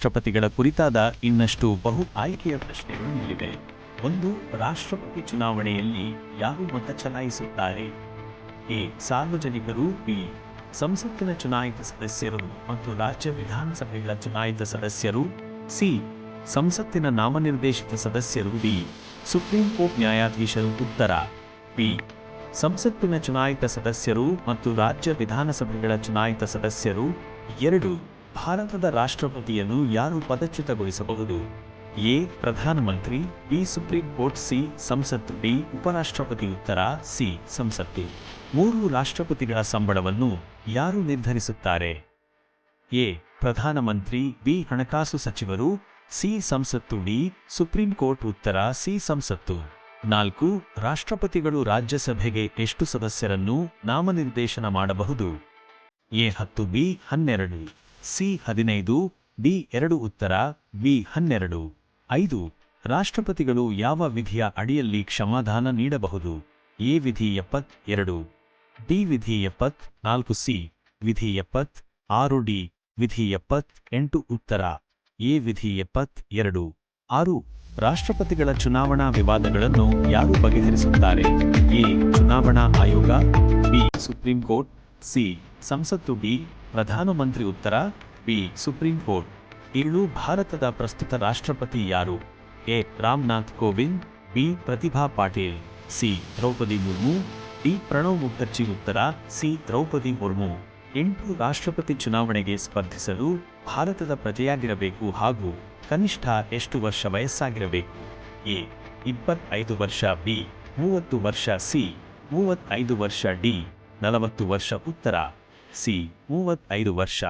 ರಾಷ್ಟ್ರಪತಿಗಳ ಕುರಿತಾದ ಇನ್ನಷ್ಟು ಬಹು ಆಯ್ಕೆಯ ಪ್ರಶ್ನೆಗಳು ಇಲ್ಲಿವೆ ಒಂದು, ರಾಷ್ಟ್ರಪತಿ ಚುನಾವಣೆಯಲ್ಲಿ ಯಾರು ಮತ ಚಲಾಯಿಸುತ್ತಾರೆ? ಎ, ಸಾರ್ವಜನಿಕರು. ಬಿ, ಸಂಸತ್ತಿನ ಚುನಾಯಿತ ಸದಸ್ಯರು ಮತ್ತು ರಾಜ್ಯ ವಿಧಾನಸಭೆಗಳ ಚುನಾಯಿತ ಸದಸ್ಯರು. ಸಿ, ಸಂಸತ್ತಿನ ನಾಮನಿರ್ದೇಶಿತ ಸದಸ್ಯರು. ಡಿ, ಸುಪ್ರೀಂ ಕೋರ್ಟ್ ನ್ಯಾಯಾಧೀಶರು. ಉತ್ತರ, ಬಿ, ಸಂಸತ್ತಿನ ಚುನಾಯಿತ ಸದಸ್ಯರು ಮತ್ತು ರಾಜ್ಯ ವಿಧಾನಸಭೆಗಳ ಚುನಾಯಿತ ಸದಸ್ಯರು. ಎರಡು ಭಾರತದ ರಾಷ್ಟ್ರಪತಿಯನ್ನು ಯಾರು ಪದಚ್ಯುತಗೊಳಿಸಬಹುದು? ಎ. ಪ್ರಧಾನಮಂತ್ರಿ, ಬಿ. Supreme court, C. ಸಂಸತ್ತು, ಡಿ. ಉಪರಾಷ್ಟ್ರಪತಿ ಉತ್ತರ, ಸಿ. ಸಂಸತ್ತು. ಮೂರು ರಾಷ್ಟ್ರಪತಿಗಳ ಸಂಬಳವನ್ನು ಯಾರು ನಿರ್ಧರಿಸುತ್ತಾರೆ? ಎ. ಪ್ರಧಾನಮಂತ್ರಿ, ಬಿ. ಹಣಕಾಸು ಸಚಿವರು, ಸಿ. ಸಂಸತ್ತು, ಡಿ. ಸುಪ್ರೀಂ ಕೋರ್ಟ್ ಉತ್ತರ, ಸಿ. ಸಂಸತ್ತು. ನಾಲ್ಕು, ರಾಷ್ಟ್ರಪತಿಗಳು ರಾಜ್ಯಸಭೆಗೆ ಎಷ್ಟು ಸದಸ್ಯರನ್ನು ನಾಮನಿರ್ದೇಶನ ಮಾಡಬಹುದು? ಎ. ಹತ್ತು, ಬಿ. ಹನ್ನೆರಡು. ಸಿ ಹದಿನೈದು, ಡಿ ಎರಡು ಉತ್ತರ ಬಿ ಹನ್ನೆರಡು. ಐದು, ರಾಷ್ಟ್ರಪತಿಗಳು ಯಾವ ವಿಧಿಯ ಅಡಿಯಲ್ಲಿ ಕ್ಷಮಾದಾನ ನೀಡಬಹುದು? ಎ ವಿಧಿ ಎಪ್ಪತ್ ಎರಡು ಡಿ ವಿಧಿ ಎಪ್ಪತ್ ನಾಲ್ಕು ಸಿ ವಿಧಿ ಎಪ್ಪತ್ ಆರು ಡಿ ವಿಧಿ ಎಪ್ಪತ್ ಎಂಟು ಉತ್ತರ. ಎ ವಿಧಿ ಎಪ್ಪತ್ ಎರಡು ಆರು, ರಾಷ್ಟ್ರಪತಿಗಳ ಚುನಾವಣಾ ವಿವಾದಗಳನ್ನು ಯಾರು ಬಗೆಹರಿಸುತ್ತಾರೆ? ಎ, ಚುನಾವಣಾ ಆಯೋಗ, ಬಿ, ಸುಪ್ರೀಂ ಕೋರ್ಟ್, ಸಿ, ಸಂಸತ್ತು, ಡಿ ಪ್ರಧಾನಮಂತ್ರಿ ಉತ್ತರ, ಬಿ, ಸುಪ್ರೀಂ ಕೋರ್ಟ್. ಏಳು ಭಾರತದ ಪ್ರಸ್ತುತ ರಾಷ್ಟ್ರಪತಿ ಯಾರು? A. Ramnath Kovind, B. Pratibha Patil, C. Draupadi Murmu, D. Pranab Mukherjee ಉತ್ತರ, ಸಿ. ದ್ರೌಪದಿ ಮುರ್ಮು. ಎಂಟು ರಾಷ್ಟ್ರಪತಿ ಚುನಾವಣೆಗೆ ಸ್ಪರ್ಧಿಸಲು ಭಾರತದ ಪ್ರಜೆಯಾಗಿರಬೇಕು ಹಾಗೂ ಕನಿಷ್ಠ ಎಷ್ಟು ವರ್ಷ ವಯಸ್ಸಾಗಿರಬೇಕು? ಎ. ಇಪ್ಪತ್ತೈದು ವರ್ಷ, ಬಿ. ಮೂವತ್ತು ವರ್ಷ, ಸಿ. ಮೂವತ್ತೈದು ವರ್ಷ, ಡಿ. ನಲವತ್ತು ವರ್ಷ ಉತ್ತರ. ಸಿ ಮೂವತ್ತೈದು ವರ್ಷ.